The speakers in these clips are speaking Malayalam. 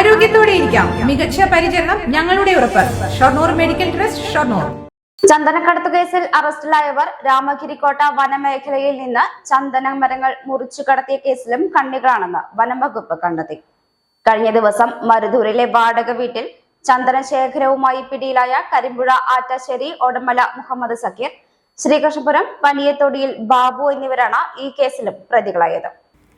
ആരോഗ്യത്തോടെ ഇരിക്കാം. മികച്ച പരിചരണം ഞങ്ങളുടെ ഉറപ്പ്. Shoranur medical trust Shoranur. ചന്ദനക്കടത്ത് കേസിൽ അറസ്റ്റിലായവർ രാമഗിരിക്കോട്ട വനമേഖലയിൽ നിന്ന് ചന്ദന മരങ്ങൾ മുറിച്ചു കടത്തിയ കേസിലും കണ്ണികളാണെന്ന് വനംവകുപ്പ് കണ്ടെത്തി. കഴിഞ്ഞ ദിവസം മരുതൂരിലെ വാടക വീട്ടിൽ ചന്ദനശേഖരവുമായി പിടിയിലായ കരിമ്പുഴ ആറ്റാശ്ശേരി ഒടമല മുഹമ്മദ് സക്കീർ ശ്രീകൃഷ്ണപുരം പനിയത്തൊടിയിൽ ബാബു എന്നിവരാണ് ഈ കേസിലും പ്രതികളായത്.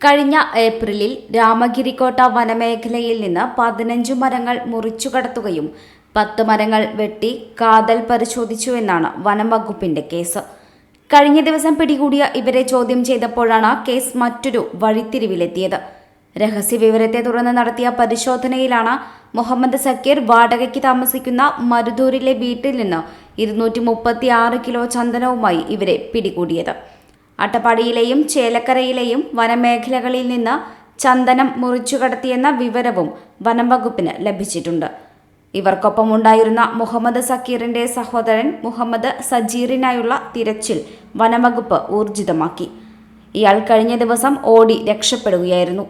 കഴിഞ്ഞ ഏപ്രിലിൽ രാമഗിരിക്കോട്ട വനമേഖലയിൽ നിന്ന് പതിനഞ്ചു മരങ്ങൾ മുറിച്ചു കടത്തുകയും പത്ത് മരങ്ങൾ വെട്ടി കാതൽ പരിശോധിച്ചുവെന്നാണ് വനം വകുപ്പിന്റെ കേസ്. കഴിഞ്ഞ ദിവസം പിടികൂടിയ ഇവരെ ചോദ്യം ചെയ്തപ്പോഴാണ് കേസ് മറ്റൊരു വഴിത്തിരിവിലെത്തിയത്. രഹസ്യവിവരത്തെ തുടർന്ന് നടത്തിയ പരിശോധനയിലാണ് മുഹമ്മദ് സക്കീർ വാടകയ്ക്ക് താമസിക്കുന്ന മരുദൂരിലെ വീട്ടിൽ നിന്ന് ഇരുന്നൂറ്റി കിലോ ചന്ദനവുമായി ഇവരെ പിടികൂടിയത്. അട്ടപ്പാടിയിലെയും ചേലക്കരയിലെയും വനമേഖലകളിൽ നിന്ന് ചന്ദനം മുറിച്ചു കടത്തിയെന്ന വിവരവും വനം വകുപ്പിന് ലഭിച്ചിട്ടുണ്ട്. ഇവർക്കൊപ്പം ഉണ്ടായിരുന്ന മുഹമ്മദ് സക്കീറിന്റെ സഹോദരൻ മുഹമ്മദ് സജീറിനായുള്ള തിരച്ചിൽ വനംവകുപ്പ് ഊർജിതമാക്കി. ഇയാൾ കഴിഞ്ഞ ദിവസം ഓടി രക്ഷപ്പെടുകയായിരുന്നു.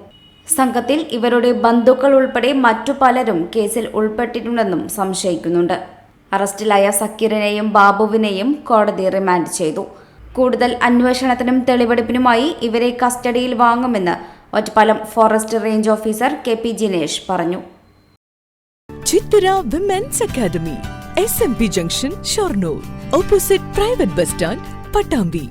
സംഘത്തിൽ ഇവരുടെ ബന്ധുക്കൾ ഉൾപ്പെടെ മറ്റു പലരും കേസിൽ ഉൾപ്പെട്ടിട്ടുണ്ടെന്നും സംശയിക്കുന്നുണ്ട്. അറസ്റ്റിലായ സക്കീറിനെയും ബാബുവിനെയും കോടതി റിമാൻഡ് ചെയ്തു. കൂടുതൽ അന്വേഷണത്തിനും തെളിവെടുപ്പിനുമായി ഇവരെ കസ്റ്റഡിയിൽ വാങ്ങുമെന്ന് Ottapalam forest range officer K P Jinesh പറഞ്ഞു. Chittur women's academy S M P junction Shoranur opposite private bus stand Pattambi